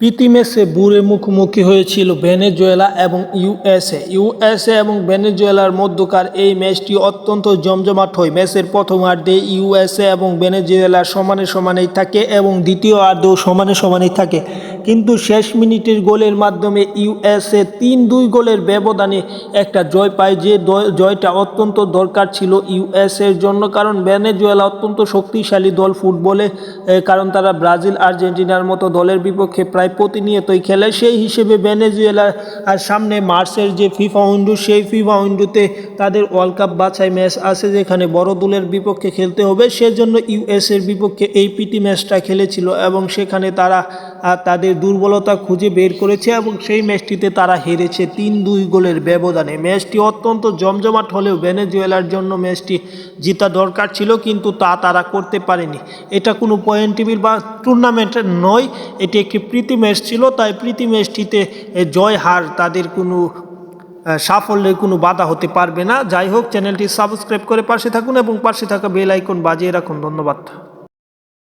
প্রীতি ম্যাচে বুড়ে মুখোমুখি হয়েছিল ভেনেজুয়েলা এবং ইউএসএ। ইউএসএ এবং ভেনেজুয়েলার মধ্যকার এই ম্যাচটি অত্যন্ত জমজমাট হয়। ম্যাচের প্রথম প্রথমার্ধে ইউএসএ এবং ভেনেজুয়েলা সমানে সমানেই থাকে এবং দ্বিতীয় আর্ধেও সমানে সমানেই থাকে। কিন্তু শেষ মিনিটের গোলের মাধ্যমে ইউএসএ তিন দুই গোলের ব্যবধানে একটা জয় পায়। যে জয়টা অত্যন্ত দরকার ছিল ইউএসএর জন্য, কারণ ভেনেজুয়েলা অত্যন্ত শক্তিশালী দল ফুটবলে কারণ তারা ব্রাজিল, আর্জেন্টিনার মতো দলের বিপক্ষে প্রায় প্রতিনিয়তই খেলে। সেই হিসেবে ভেনেজুয়েলার আর সামনে মার্চের যে ফিফা উইন্ডো, সেই ফিফা উইন্ডোতে তাদের ওয়ার্ল্ড কাপ বাছাই ম্যাচ আছে, যেখানে বড় দলের বিপক্ষে খেলতে হবে। সেজন্য ইউএসের বিপক্ষে এই পিটি ম্যাচটা খেলেছিল এবং সেখানে তারা তাদের দুর্বলতা খুঁজে বের করেছে এবং সেই ম্যাচটিতে তারা হেরেছে তিন দুই গোলের ব্যবধানে। ম্যাচটি অত্যন্ত জমজমাট হলেও ভেনেজুয়েলার জন্য ম্যাচটি জিতা দরকার ছিল, কিন্তু তা তারা করতে পারেনি। এটা কোনো পয়েন্ট টেবিল বা টুর্নামেন্টের নয়, এটি একটি প্রীতি ম্যাচ ছিল, তাই প্রীতি ম্যাচটিতে জয় হার তাদের কোনো সাফল্যের কোনো বাধা হতে পারবে না। যাই হোক, চ্যানেলটি সাবস্ক্রাইব করে পাশে থাকুন এবং পাশে থাকা বেল আইকন বাজিয়ে রাখুন। ধন্যবাদ।